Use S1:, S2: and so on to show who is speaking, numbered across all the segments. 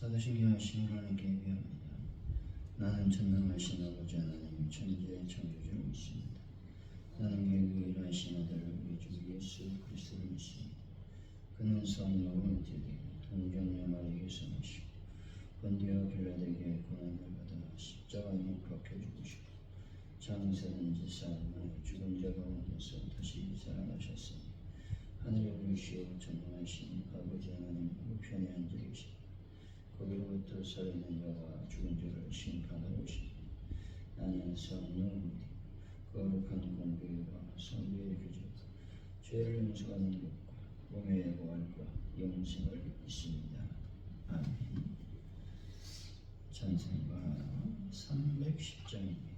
S1: 사도신경하신 하나님께 예배합니다. 나는 전능하신 아버지 하나님 천지의 창조주를 믿습니다. 나는 결국 일하신 아들 우리 주 예수 그리스도를 믿습니다. 그는 성령을 되되 동정녀 마리에게서 나시고 본디오 빌라에게 고난을 받아 십자가에 못 박혀 죽으시고 장세는 지사함에 죽은 자 가운데서 다시 살아나셨으니 하늘에 오르시어 전능하신 아버지 하나님 우편에 앉아 계시고 거기로부터 살아있는 자와 죽은 자를 심판하러 오시니 나는 믿고 거룩한 공교회와 성도의 교제와 죄를 용서하는 것과 몸의 부활과 영생을 믿습니다. 아멘 찬송가 310장입니다.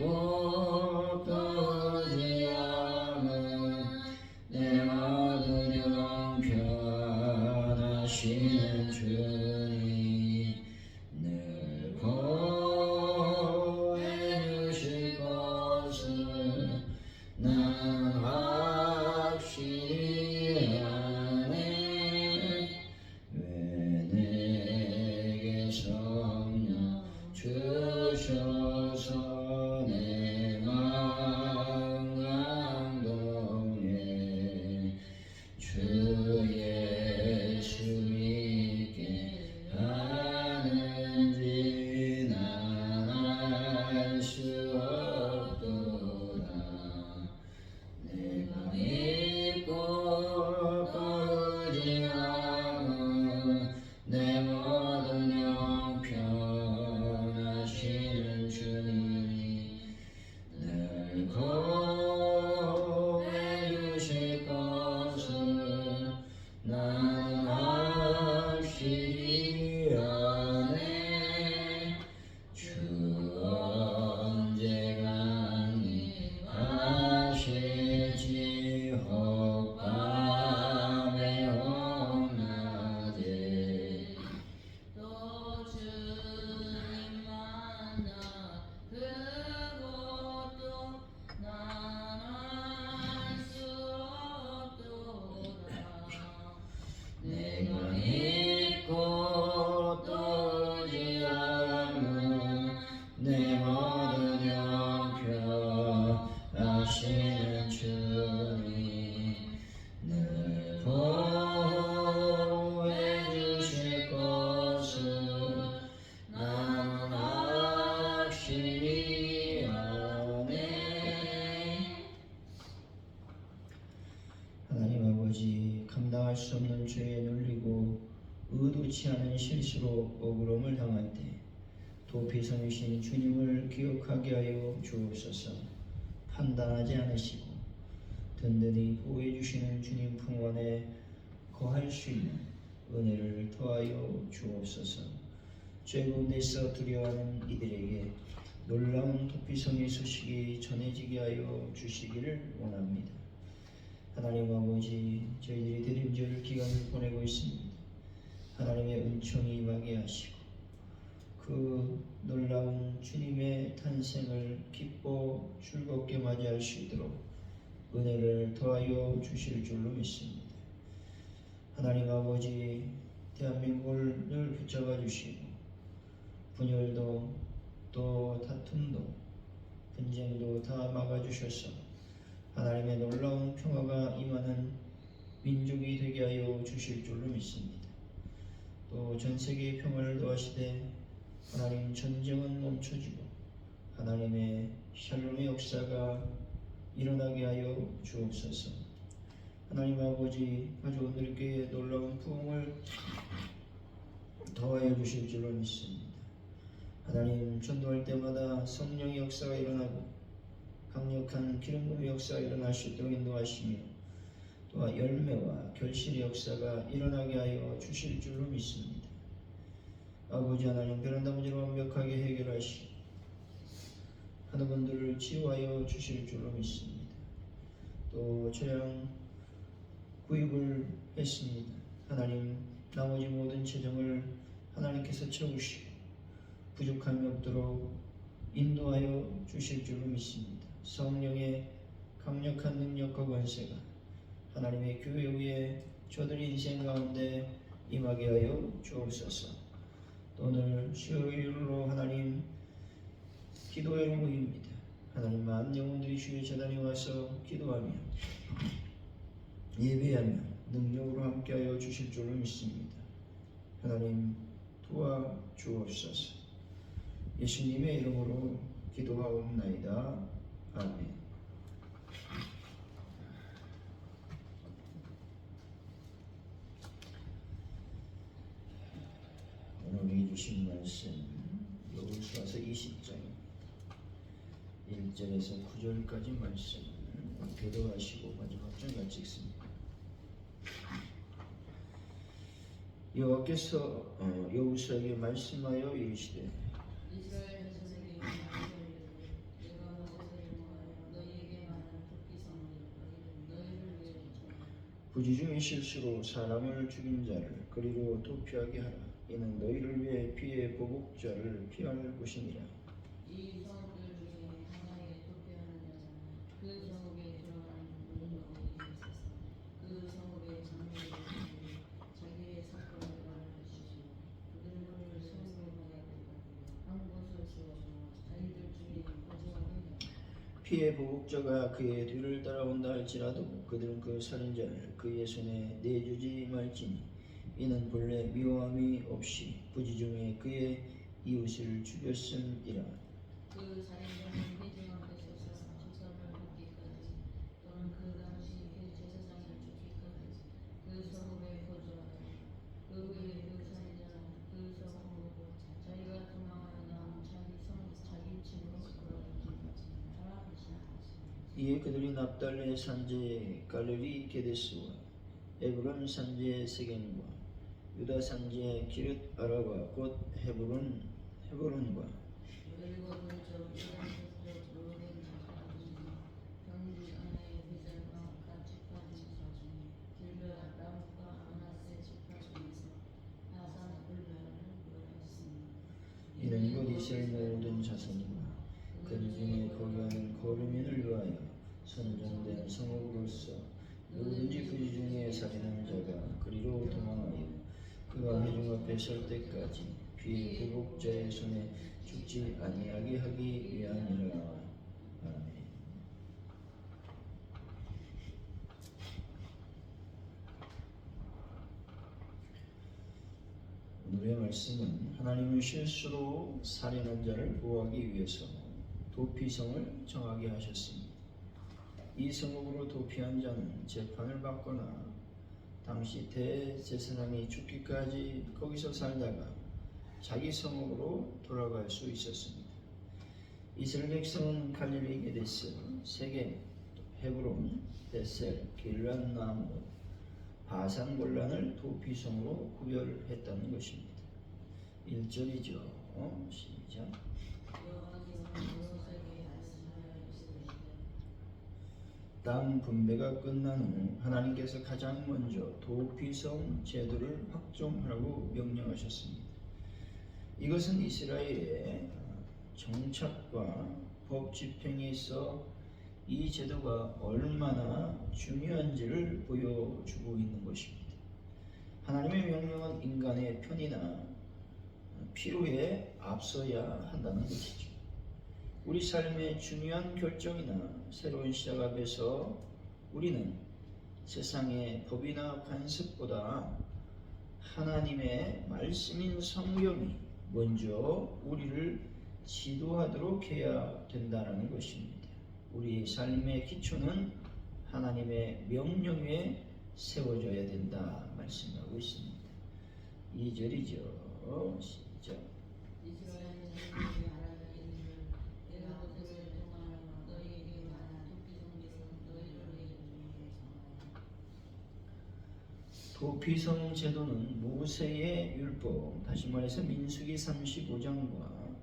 S1: 믿 도피성이신 주님을 기억하게 하여 주옵소서 판단하지 않으시고 든든히 보호해 주시는 주님 품 안에 거할 수 있는 은혜를 더하여 주옵소서 죄 가운데서 두려워하는 이들에게 놀라운 도피성의 소식이 전해지게 하여 주시기를 원합니다. 하나님 아버지 저희들이 드림절 기간을 보내고 있습니다. 하나님의 은총이 임하게 하시고 그 놀라운 주님의 한 생을 기뻐 즐겁게 맞이할 수 있도록 은혜를 더하여 주실 줄로 믿습니다. 하나님 아버지 대한민국을 늘 붙잡아 주시고 분열도 또 다툼도 분쟁도 다 막아 주셔서 하나님의 놀라운 평화가 임하는 민족이 되게 하여 주실 줄로 믿습니다. 또 전 세계의 평화를 도하시되 하나님 전쟁은 멈춰지고 하나님의 샬롬의 역사가 일어나게 하여 주옵소서. 하나님 아버지 가족들께 놀라운 부흥을 더하여 주실 줄로 믿습니다. 하나님 전도할 때마다 성령의 역사가 일어나고 강력한 기름 부음의 역사가 일어날 수 있도록 인도하시며 또한 열매와 결실의 역사가 일어나게 하여 주실 줄로 믿습니다. 아버지 하나님 베란다 문제를 완벽하게 해결하시 하는 분들을 치유하여 주실 줄로 믿습니다. 또 저양 구입을 했습니다. 하나님 나머지 모든 재정을 하나님께서 채우시고 부족함이 없도록 인도하여 주실 줄로 믿습니다. 성령의 강력한 능력과 권세가 하나님의 교회 위에 저들의 인생 가운데 임하게 하여 주옵소서. 또 오늘 수요일로 하나님 기도회로 모입니다. 하나님 만 영혼들이 주의 재단에 와서 기도하며 예배하며 능력으로 함께하여 주실 줄로 믿습니다. 하나님 도와 주옵소서. 예수님의 이름으로 기도하옵나이다. 아멘. 오늘 우리 주신 말씀 여호수아서 20장 1절에서 9절까지 말씀 교도하시고 마지막 장 같이 읽습니다. 여호와께서 어, 여호수아에게 말씀하여 이르시되
S2: 이스라엘 자손에게 말하기를 내가 모세를 모하여 너희에게 말한 도피성을 너희를 위해 정하라.
S1: 부지 중의 실수로 사람을 죽인 자를 그리로 도피하게 하라. 이는 너희를 위해 피해 보복자를 피할 것이니라.
S2: 이 중에 도피하는 그 성읍에 들어가는. 그 성읍의 장로들이 자기의 사건을 말할 것이지 그들은 그를 성으로 가야되고 한 곳을 세워서 자기들 중에 거주하게 하라.
S1: 피해 보복자가 그의 뒤를 따라온다 할지라도 그들은 그 살인자를 그의 손에 내주지 말지니 이는 본래 미워함이 없이 부지 중에 그의 이웃을 죽였음이라.
S2: 그 살인자는 회중 앞에서 시선을 받기까지 또는 그 당시 그 제사장을 죽기까지 그 성읍에 거주하더라. 그 후에 그 살인자는 그 성읍으로 자기가 도망하여 나온 자기 성 자기 집으로 돌아오기까지 돌아가시나
S1: 이에 그들이 납달레 산지의 갈릴리 게데스와 에브론 산지의 세겜과 유다 산지의 기릇 아라와 곧 헤브론 헤브론과
S2: 이런 구원하였습니다.
S1: 이는 곧 이스라엘 모든 자손이라 그들 중에 거류하는 거류민을 위하여 선정된 성읍으로서 누구든지 그지 중에 살인한 자가 그리로 도망하여 그가 회중 앞에 설 때까지 피해 보복자의 손에 죽지 아니하게 하기 위함이라 아멘. 오늘의 말씀은 하나님은 실수로 살인한 자를 보호하기 위해서 도피성을 정하게 하셨습니다. 이 성읍으로 도피한 자는 재판을 받거나 당시 대제사장이 죽기까지 거기서 살다가 자기 성읍으로 돌아갈 수 있었습니다. 이스라엘 백성은 갈릴리 게데스, 세겜, 헤브론, 베셀, 길란 나무, 바산 골란을 도피성으로 구별했다는 것입니다. 1절이죠. 어? 시작.
S2: 여호와께서는 모세에게 말씀하여 이르시되
S1: 땅 분배가 끝난 후 하나님께서 가장 먼저 도피성 제도를 확정하라고 명령하셨습니다. 이것은 이스라엘의 정착과 법 집행에 있어 이 제도가 얼마나 중요한지를 보여주고 있는 것입니다. 하나님의 명령은 인간의 편이나 필요에 앞서야 한다는 것이죠. 우리 삶의 중요한 결정이나 새로운 시작 앞에서 우리는 세상의 법이나 관습보다 하나님의 말씀인 성경이 먼저 우리를 지도하도록 해야 된다는 것입니다. 우리 삶의 기초는 하나님의 명령에 세워져야 된다 말씀하고 있습니다. 2절이죠. 시작.
S2: 도피성
S1: 제도는 모세의 율법, 다시 말해서 민수기 35장과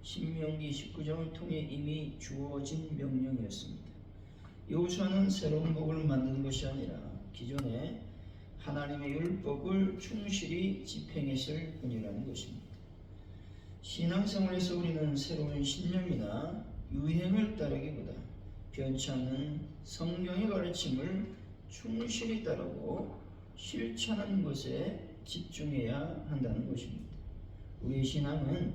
S1: 신명기 19장을 통해 이미 주어진 명령이었습니다. 여호수아는 새로운 법을 만드는 것이 아니라 기존의 하나님의 율법을 충실히 집행했을 뿐이라는 것입니다. 신앙생활에서 우리는 새로운 신념이나 유행을 따르기보다 변치 않는 성경의 가르침을 충실히 따르고 실천하는 것에 집중해야 한다는 것입니다. 우리의 신앙은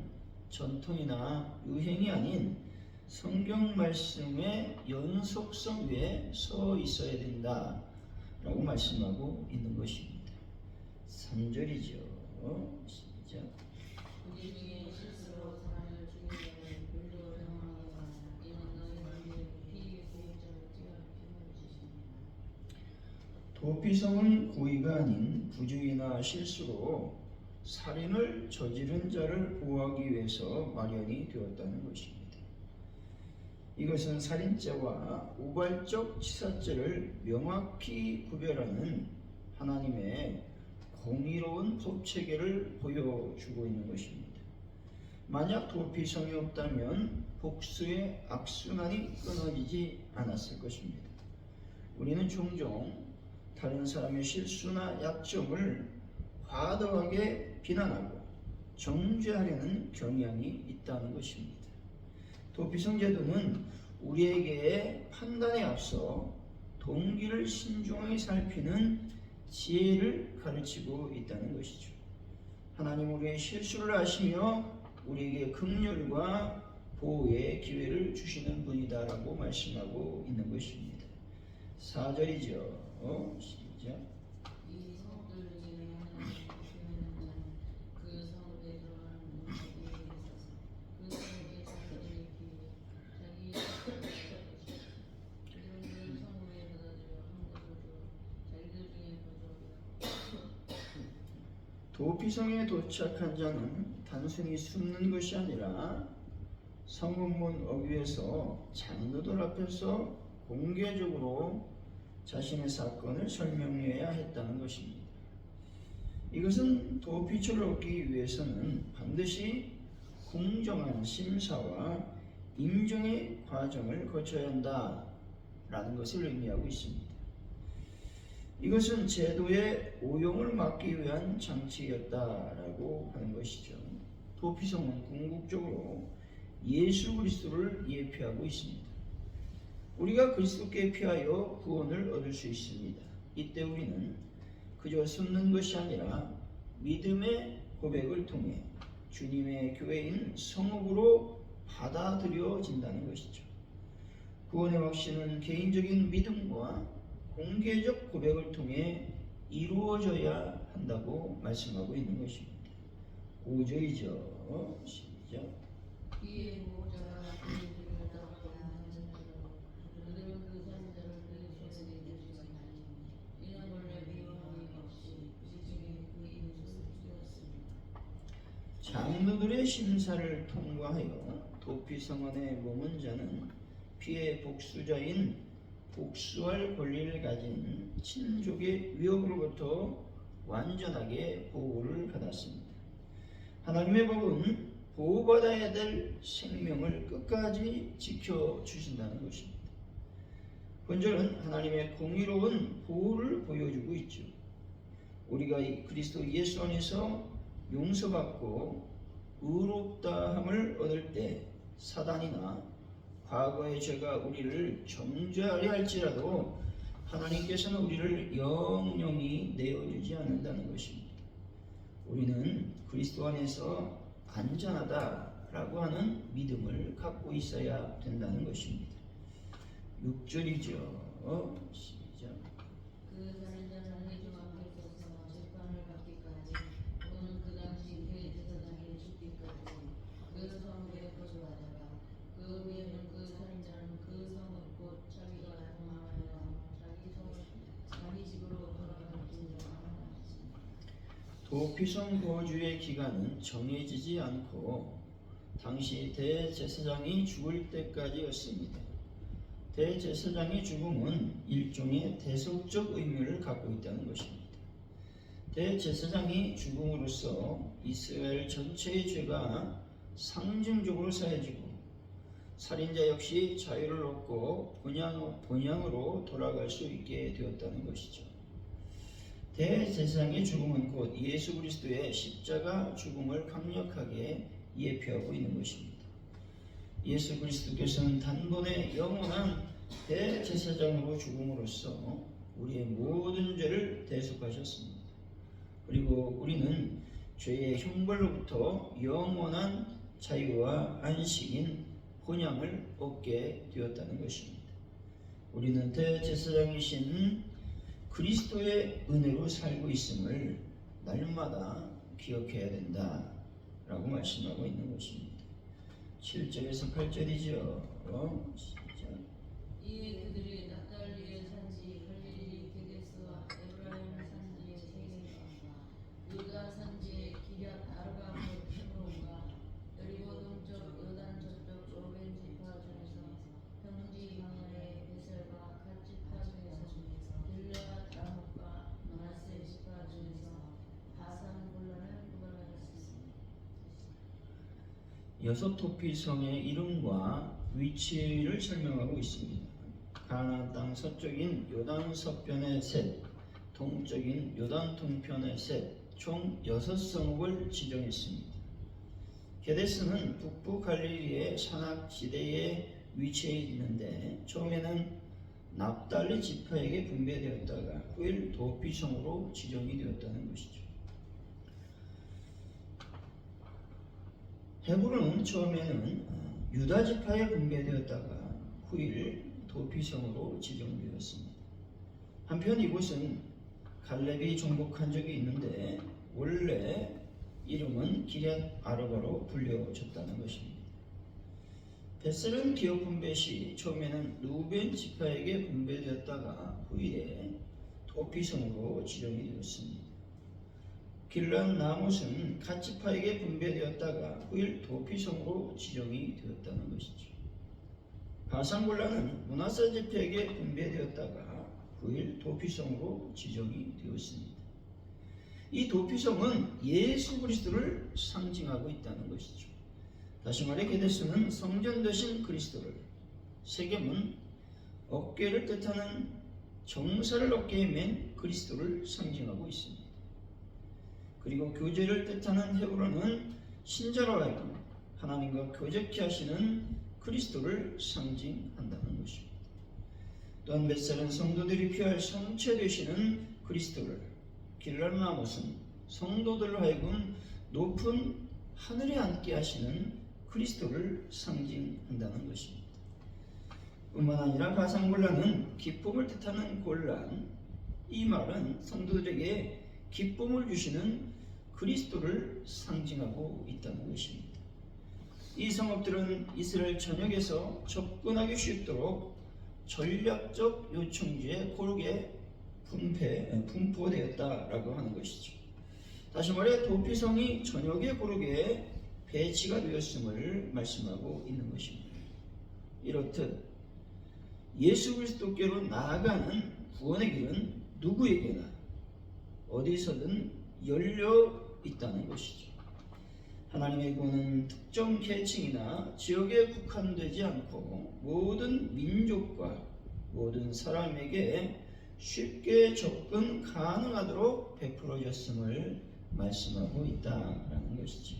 S1: 전통이나 유행이 아닌 성경 말씀의 연속성 위에 서 있어야 된다. 라고 말씀하고 있는 것입니다. 3절이죠. 시작. 도피성은 고의가 아닌 부주의나 실수로 살인을 저지른 자를 보호하기 위해서 마련이 되었다는 것입니다. 이것은 살인죄와 우발적 치사죄를 명확히 구별하는 하나님의 공의로운 법 체계를 보여주고 있는 것입니다. 만약 도피성이 없다면 복수의 악순환이 끊어지지 않았을 것입니다. 우리는 종종 다른 사람의 실수나 약점을 과도하게 비난하고 정죄하려는 경향이 있다는 것입니다. 도피성 제도는 우리에게 판단에 앞서 동기를 신중하게 살피는 지혜를 가르치고 있다는 것이죠. 하나님 우리의 실수를 아시며 우리에게 긍휼과 보호의 기회를 주시는 분이다라고 말씀하고 있는 것입니다. 4절이죠. 어, 시작.
S2: 이 성들 중에 하나님을 교회는 자는 그 성읍에 들어가는 문제에 있어서 그 성읍의 자들이 귀에 자기 이들을 성읍에 받아들여 한 것을 주어 자기들 중에 거주하게
S1: 도피성에 도착한 자는 단순히 숨는 것이 아니라 성문문 어귀에서 장로들 앞에서 공개적으로 자신의 사건을 설명해야 했다는 것입니다. 이것은 도피처를 얻기 위해서는 반드시 공정한 심사와 인정의 과정을 거쳐야 한다라는 것을 의미하고 있습니다. 이것은 제도의 오용을 막기 위한 장치였다라고 하는 것이죠. 도피성은 궁극적으로 예수 그리스도를 예표하고 있습니다. 우리가 그리스도께 피하여 구원을 얻을 수 있습니다. 이때 우리는 그저 숨는 것이 아니라 믿음의 고백을 통해 주님의 교회인 성읍으로 받아들여진다는 것이죠. 구원의 확신은 개인적인 믿음과 공개적 고백을 통해 이루어져야 한다고 말씀하고 있는 것입니다. 5절이죠. 시작.
S2: 귀에 보
S1: 장로들의 심사를 통과하여 도피성원에 머문 자는 피해 복수자인 복수할 권리를 가진 친족의 위협으로부터 완전하게 보호를 받았습니다. 하나님의 법은 보호받아야 될 생명을 끝까지 지켜주신다는 것입니다. 본절은 하나님의 공의로운 보호를 보여주고 있죠. 우리가 이 그리스도 예수 안에서 용서받고 의롭다함을 얻을 때 사단이나 과거의 죄가 우리를 정죄하려 할지라도 하나님께서는 우리를 영영히 내어주지 않는다는 것입니다. 우리는 그리스도 안에서 안전하다라고 하는 믿음을 갖고 있어야 된다는 것입니다. 6절이죠. 어, 시작.
S2: 그 살인자는 회중 앞에서서 재판을 받기까지 또는 그 당시 대제사장이 죽기까지 그 성읍에 거주하다가 그 후에는 그 살인자는 그 성읍 곧 자기가 도망하여 자기 성읍 자기 집으로 돌아갈지니라
S1: 도피성 거주의 기간은 정해지지 않고 당시 대제사장이 죽을 때까지였습니다. 대제사장의 죽음은 일종의 대속적 의미를 갖고 있다는 것입니다. 대제사장이 죽음으로써 이스라엘 전체의 죄가 상징적으로 사해지고 살인자 역시 자유를 얻고 본향, 본향으로 돌아갈 수 있게 되었다는 것이죠. 대제사장의 죽음은 곧 예수 그리스도의 십자가 죽음을 강력하게 예표하고 있는 것입니다. 예수 그리스도께서는 단번에 영원한 대제사장으로 죽음으로써 우리의 모든 죄를 대속하셨습니다. 그리고 우리는 죄의 형벌로부터 영원한 자유와 안식인 본향을 얻게 되었다는 것입니다. 우리는 대제사장이신 그리스도의 은혜로 살고 있음을 날마다 기억해야 된다라고 말씀하고 있는 것입니다. 7절에서 8절이죠. 어? 시작.
S2: 이에 그들이
S1: 여섯 토피성의 이름과 위치를 설명하고 있습니다. 가나안 땅 서쪽인 요단 서편의 셋, 동쪽인 요단 동편의 셋, 총 여섯 성읍을 지정했습니다. 게데스는 북부 갈릴리의 산악 지대에 위치해 있는데 처음에는 납달리 지파에게 분배되었다가 후일 도피성으로 지정이 되었다는 것이죠. 헤브론은 처음에는 어, 유다 지파에 분배되었다가 후일 도피성으로 지정되었습니다. 한편 이곳은 갈렙이 정복한 적이 있는데 원래 이름은 기럇 아르바로 불려졌다는 것입니다. 베셀은 기업 분배 시 처음에는 루벤 지파에게 분배되었다가 후에 도피성으로 지정이 되었습니다. 길란 나못은 갓지파에게 분배되었다가 후일 도피성으로 지정이 되었다는 것이죠. 바산골라는 문하사 지파에게 분배되었다가 후일 도피성으로 지정이 되었습니다. 이 도피성은 예수 그리스도를 상징하고 있다는 것이죠. 다시 말해 게데스는 성전 되신 그리스도를 세겜은 어깨를 뜻하는 정사를 어깨에 맨 그리스도를 상징하고 있습니다. 그리고 교제를 뜻하는 헤브론은 신자로 하여금 하나님과 교제케 하시는 그리스도를 상징한다는 것입니다. 또한 벳셀은 성도들이 피할 성체 되시는 그리스도를 길랄나못은 성도들로 하여금 높은 하늘에 앉게 하시는 그리스도를 상징한다는 것입니다. 뿐만 아니라 가상곤란은 기쁨을 뜻하는 곤란 이 말은 성도들에게 기쁨을 주시는 그리스도를 상징하고 있다는 것입니다. 이 성읍들은 이스라엘 전역에서 접근하기 쉽도록 전략적 요청지에 고르게 분배, 분포되었다라고 하는 것이죠. 다시 말해 도피성이 전역에 고르게 배치가 되었음을 말씀하고 있는 것입니다. 이렇듯 예수 그리스도께로 나아가는 구원의 길은 누구에게나 어디서든 열려 있다는 것이죠. 하나님의 구원은 특정 계층이나 지역에 국한되지 않고 모든 민족과 모든 사람에게 쉽게 접근 가능하도록 베풀어졌음을 말씀하고 있다라는 것이죠.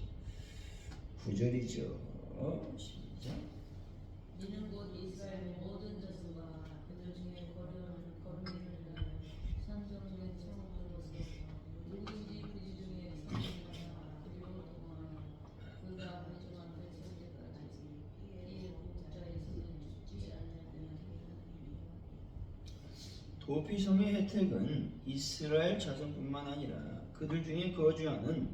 S1: 구절이죠. 시작. 시작.
S2: 이는 곧 이스라엘 모든 자손과 그들 중에 거룩한 거룩이를 위하여 산정된 청으로서 누구든지 그들 중에 성령하나 그리로 동하여 그가 회중한 될 때까지 이 공자에서는 죽지 않는
S1: 도피성의 혜택은 이스라엘 자손뿐만 아니라 그들 중에 거주하는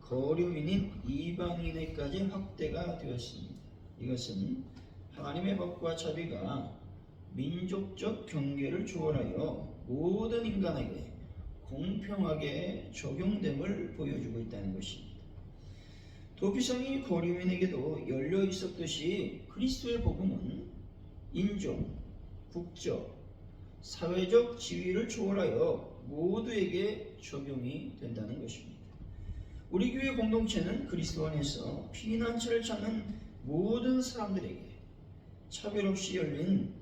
S1: 거류민인 이방인에까지 확대가 되었습니다. 이것은 하나님의 법과 자비가 민족적 경계를 초월하여 모든 인간에게 공평하게 적용됨을 보여주고 있다는 것입니다. 도피성이 거류민에게도 열려 있었듯이 그리스도의 복음은 인종, 국적, 사회적 지위를 초월하여 모두에게 적용이 된다는 것입니다. 우리 교회 공동체는 그리스도 안에서 피난처를 찾는 모든 사람들에게 차별 없이 열린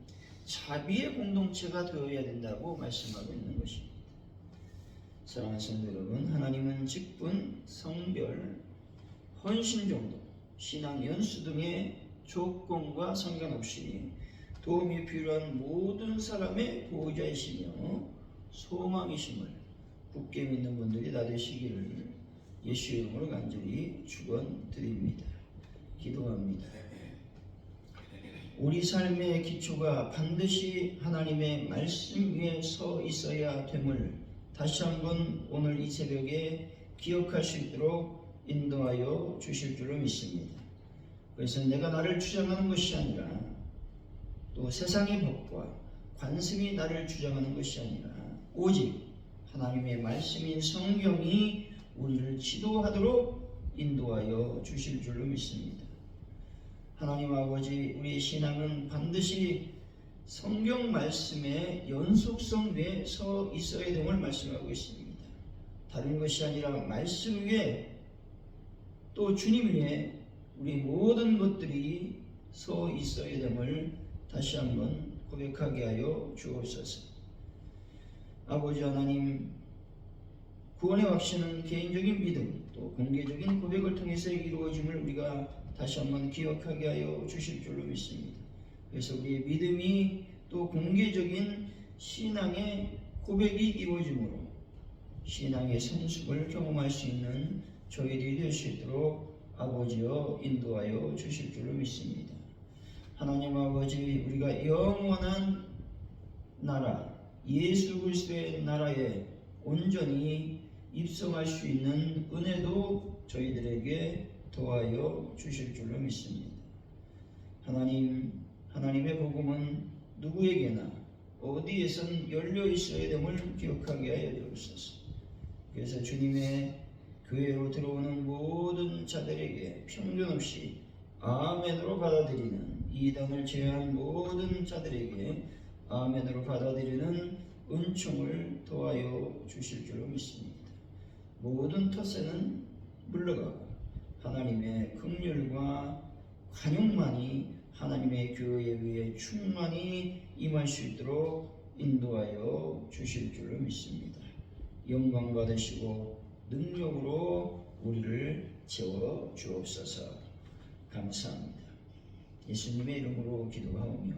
S1: 자비의 공동체가 되어야 된다고 말씀하고 있는 것입니다. 사랑하는 성도 여러분, 하나님은 직분, 성별, 헌신 정도, 신앙 연수 등의 조건과 상관없이 도움이 필요한 모든 사람의 보호자이시며 소망이심을 굳게 믿는 분들이 다 되시기를 예수의 이름으로 간절히 축원드립니다. 기도합니다. 우리 삶의 기초가 반드시 하나님의 말씀 위에 서 있어야 됨을 다시 한번 오늘 이 새벽에 기억할 수 있도록 인도하여 주실 줄로 믿습니다. 그래서 내가 나를 주장하는 것이 아니라 또 세상의 법과 관습이 나를 주장하는 것이 아니라 오직 하나님의 말씀인 성경이 우리를 지도하도록 인도하여 주실 줄로 믿습니다. 하나님 아버지, 우리의 신앙은 반드시 성경 말씀의 연속성 위에 서 있어야 됨을 말씀하고 있습니다. 다른 것이 아니라 말씀 위에 또 주님 위에 우리 모든 것들이 서 있어야 됨을 다시 한번 고백하게 하여 주옵소서. 아버지 하나님, 구원의 확신은 개인적인 믿음 또 공개적인 고백을 통해서 이루어짐을 우리가 다시 한번 기억하게 하여 주실 줄로 믿습니다. 그래서 우리의 믿음이 또 공개적인 신앙의 고백이 이루어짐으로 신앙의 성숙을 경험할 수 있는 저희들이 될 수 있도록 아버지여 인도하여 주실 줄로 믿습니다. 하나님 아버지 우리가 영원한 나라 예수 그리스도의 나라에 온전히 입성할 수 있는 은혜도 저희들에게 도와여 주실 줄로 믿습니다. 하나님 하나님의 복음은 누구에게나 어디에선 열려 있어야 됨을 기억하게 하여 주옵소서. 그래서 주님의 교회로 들어오는 모든 자들에게 편견 없이 아멘으로 받아들이는 이단을 제외한 모든 자들에게 아멘으로 받아들이는 은총을 도와여 주실 줄로 믿습니다. 모든 텃세는 물러가고 하나님의 긍휼과 관용만이 하나님의 교회 위에 충만히 임할 수 있도록 인도하여 주실 줄로 믿습니다. 영광 받으시고 능력으로 우리를 채워 주옵소서. 감사합니다. 예수님의 이름으로 기도하오며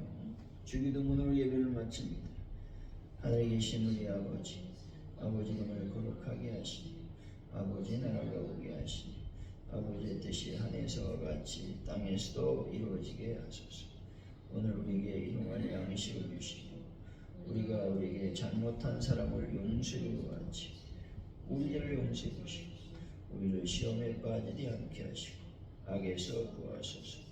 S1: 주기도문으로 예배를 마칩니다. 하늘에 계신 우리 아버지, 아버지 이름을 거룩하게 하시니 아버지 나라가 오게 하시니 아버지의 뜻이 하늘에서와 같이 땅에서도 이루어지게 하소서. 오늘 우리에게 일용할 양식을 주시고 우리가 우리에게 잘못한 사람을 용서해 같이 우리를 용서해 주시고 우리를 시험에 빠지지 않게 하시고 악에서 구하소서.